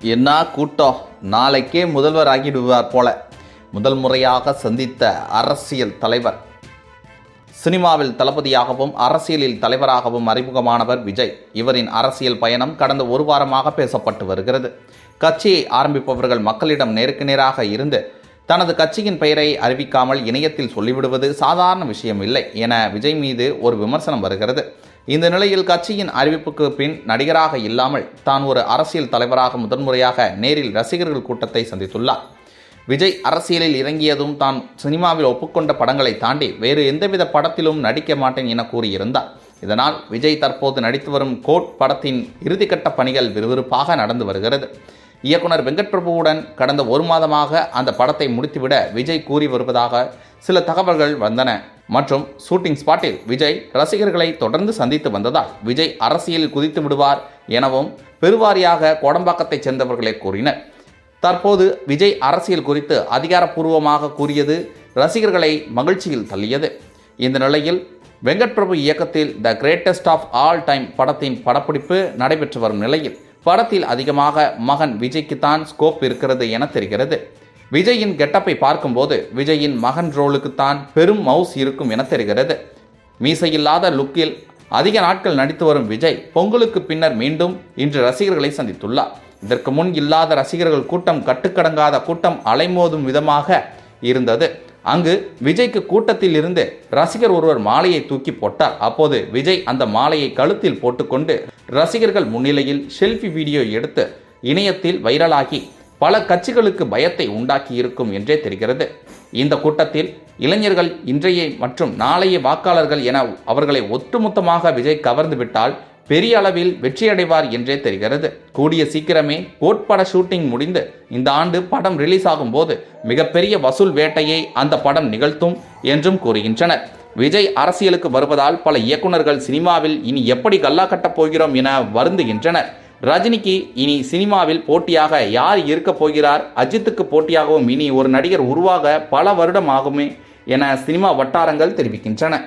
என்ன கூட்டம்? நாளைக்கே முதல்வர் ஆகிடுவார் போல. முதல் முறையாக சந்தித்த அரசியல் தலைவர். சினிமாவில் தளபதியாகவும் அரசியலில் தலைவராகவும் அறிமுகமானவர் விஜய். இவரின் அரசியல் பயணம் கடந்த ஒரு வாரமாக பேசப்பட்டு வருகிறது. கட்சியை ஆரம்பிப்பவர்கள் மக்களிடம் நேருக்கு நேராக இருந்து தனது கட்சியின் பெயரை அறிவிக்காமல் இணையத்தில் சொல்லிவிடுவது சாதாரண விஷயம் இல்லை என விஜய் மீது ஒரு விமர்சனம் வருகிறது. இந்த நிலையில் கட்சியின் அறிவிப்புக்கு பின் நடிகராக இல்லாமல் தான் ஒரு அரசியல் தலைவராக முதன்முறையாக நேரில் ரசிகர்கள் கூட்டத்தை சந்தித்துள்ளார். விஜய் அரசியலில் இறங்கியதும் தான் சினிமாவில் ஒப்புக்கொண்ட படங்களை தாண்டி வேறு எந்தவித படத்திலும் நடிக்க மாட்டேன் என கூறியிருந்தார். இதனால் விஜய் தற்போது நடித்து வரும் கோட் படத்தின் இறுதிக்கட்ட பணிகள் விறுவிறுப்பாக நடந்து வருகிறது. இயக்குனர் வெங்கட் பிரபுவுடன் கடந்த ஒரு மாதமாக அந்த படத்தை முடித்துவிட விஜய் கூறி வருவதாக சில தகவல்கள் வந்தன. மற்றும் ஷூட்டிங் ஸ்பாட்டில் விஜய் ரசிகர்களை தொடர்ந்து சந்தித்து வந்ததால் விஜய் அரசியலில் குதித்து விடுவார் எனவும் பெருவாரியாக கோடம்பாக்கத்தைச் சேர்ந்தவர்களே கூறினர். தற்போது விஜய் அரசியல் குறித்து அதிகாரப்பூர்வமாக கூறியது ரசிகர்களை மகிழ்ச்சியில் தள்ளியது. இந்த நிலையில் வெங்கட் பிரபு இயக்கத்தில் the greatest of all time படத்தின் படப்பிடிப்பு நடைபெற்று வரும் நிலையில் படத்தில் அதிகமாக மகன் விஜய்க்குத்தான் ஸ்கோப் இருக்கிறது என தெரிகிறது. விஜயின் கெட்டப்பை பார்க்கும்போது விஜயின் மகன் ரோலுக்குத்தான் பெரும் மவுஸ் இருக்கும் என தெரிகிறது. மீசையில்லாத லுக்கில் அதிக நாட்கள் நடித்து வரும் விஜய் பொங்கலுக்கு பின்னர் மீண்டும் இன்று ரசிகர்களை சந்தித்துள்ளார். இதற்கு முன் இல்லாத ரசிகர்கள் கூட்டம் கட்டுக்கடங்காத கூட்டம் அலைமோதும் விதமாக இருந்தது. அங்கு விஜய்க்கு கூட்டத்தில் இருந்து ரசிகர் ஒருவர் மாலையை தூக்கி போட்டார். அப்போது விஜய் அந்த மாலையை கழுத்தில் போட்டுக்கொண்டு ரசிகர்கள் முன்னிலையில் செல்ஃபி வீடியோ எடுத்து இணையத்தில் வைரலாகி பல கட்சிகளுக்கு பயத்தை உண்டாக்கி இருக்கும் என்றே தெரிகிறது. இந்த கூட்டத்தில் இளைஞர்கள் இன்றைய மற்றும் நாளைய வாக்காளர்கள் என அவர்களை ஒட்டுமொத்தமாக விஜய் கவர்ந்து விட்டால் பெரிய அளவில் வெற்றியடைவார் என்றே தெரிகிறது. கூடிய சீக்கிரமே கோட்பட ஷூட்டிங் முடிந்து இந்த ஆண்டு படம் ரிலீஸ் ஆகும் போது மிகப்பெரிய வசூல் வேட்டையை அந்த படம் நிகழ்த்தும் என்றும் கூறுகின்றனர். விஜய் அரசியலுக்கு வருவதால் பல இயக்குனர்கள் சினிமாவில் இனி எப்படி கல்லா கட்டப் போகிறோம் என வருந்துகின்றனர். ரஜினிக்கு இனி சினிமாவில் போட்டியாக யார் இருக்கப் போகிறார்? அஜித்துக்கு போட்டியாகவும் இனி ஒரு நடிகர் உருவாக பல வருடம் ஆகுமே என சினிமா வட்டாரங்கள் தெரிவிக்கின்றன.